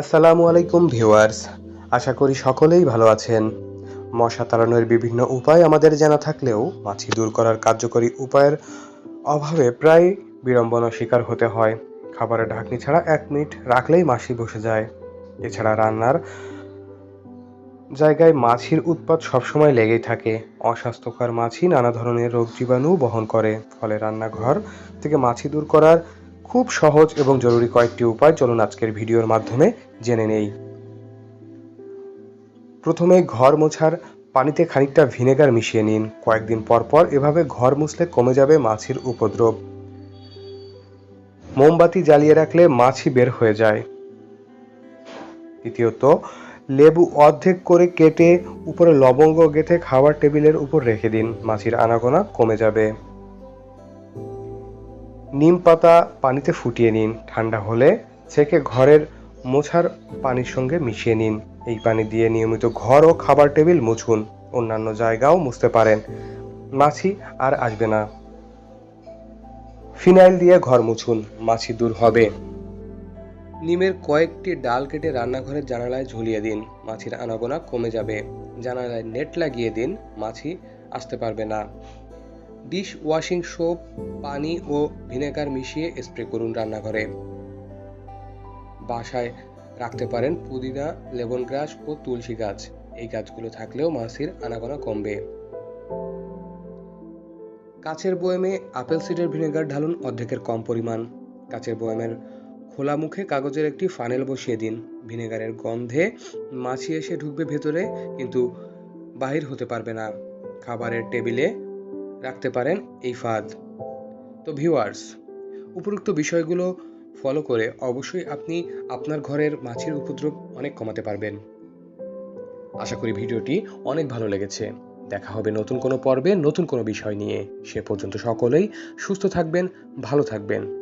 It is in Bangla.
আসসালামু আলাইকুম ভিউয়ার্স, আশা করি সকলেই ভালো আছেন। মশা তাড়ানোর বিভিন্ন উপায় আমাদের জানা থাকলেও, মাছি দূর করার কার্যকরী উপায়ের অভাবে প্রায় বিড়ম্বনার শিকার হতে হয়। খাবারের ঢাকনি ছাড়া এক মিনিট রাখলেই মাছি বসে যায়। এছাড়া রান্নার জায়গায় মাছির উৎপাত সবসময় লেগেই থাকে। অস্বাস্থ্যকর মাছি নানা ধরনের রোগ জীবাণু বহন করে। ফলে রান্নাঘর থেকে মাছি দূর করার খুব সহজ এবং জরুরি কয়েকটি উপায় চলুন আজকের ভিডিওর মাধ্যমে জেনে নেই। প্রথমে ঘর মোছার পানিতে খানিকটা ভিনেগার মিশিয়ে নিন। কয়েকদিন পর পর এভাবে ঘর মুছলে কমে যাবে মাছির উপদ্রব। মোমবাতি জ্বালিয়ে রাখলে মাছি বের হয়ে যায়। দ্বিতীয়ত, লেবু অর্ধেক করে কেটে উপরে লবঙ্গ গেঁথে খাবার টেবিলের উপর রেখে দিন। মাছির আনাগোনা কমে যাবে। নিম পাতা পানিতে ফুটিয়ে নিন। ঠান্ডা হলে ছেঁকে ঘরের মোছার পানির সঙ্গে মিশিয়ে নিন। এই পানি দিয়ে নিয়মিত ঘর ও খাবার টেবিল মুছুন। অন্যান্য জায়গাও মুছতে পারেন। মাছি আর আসবে না। ফিনাইল দিয়ে ঘর মুছুন। মাছি দূর হবে। নিমের কয়েকটি ডাল কেটে রান্নাঘরের জানালায় ঝুলিয়ে দিন। মাছির আনাগোনা কমে যাবে। জানালায় নেট লাগিয়ে দিন। মাছি আসতে পারবে না। ডিশ ওয়াশিং সোপ, পানি ও ভিনেগার মিশিয়ে স্প্রে করুন রান্নাঘরে। বাসায় রাখতে পারেন পুদিনা লেমন গ্রাস ও তুলসী গাছ। এই গাছগুলো থাকলেও মাছির আনাগোনা কমবে। কাচের বয়ামে আপেল সিডার ভিনেগার ঢালুন অর্ধেকের কম পরিমাণ। কাচের বয়ামের খোলা মুখে কাগজের একটি ফানেল বসিয়ে দিন। ভিনেগারের গন্ধে মাছি এসে ঢুকবে ভেতরে, কিন্তু বাহির হতে পারবে না। খাবারের টেবিলে রাখতে পারেন এই ফাঁদ। তো ভিউয়ার্স, উপরোক্ত বিষয়গুলো ফলো করে অবশ্যই আপনি আপনার ঘরের মাছির উপদ্রব অনেক কমাতে পারবেন। আশা করি ভিডিওটি অনেক ভালো লেগেছে। দেখা হবে নতুন কোনো পর্বে নতুন কোনো বিষয় নিয়ে। সে পর্যন্ত সকলেই সুস্থ থাকবেন, ভালো থাকবেন।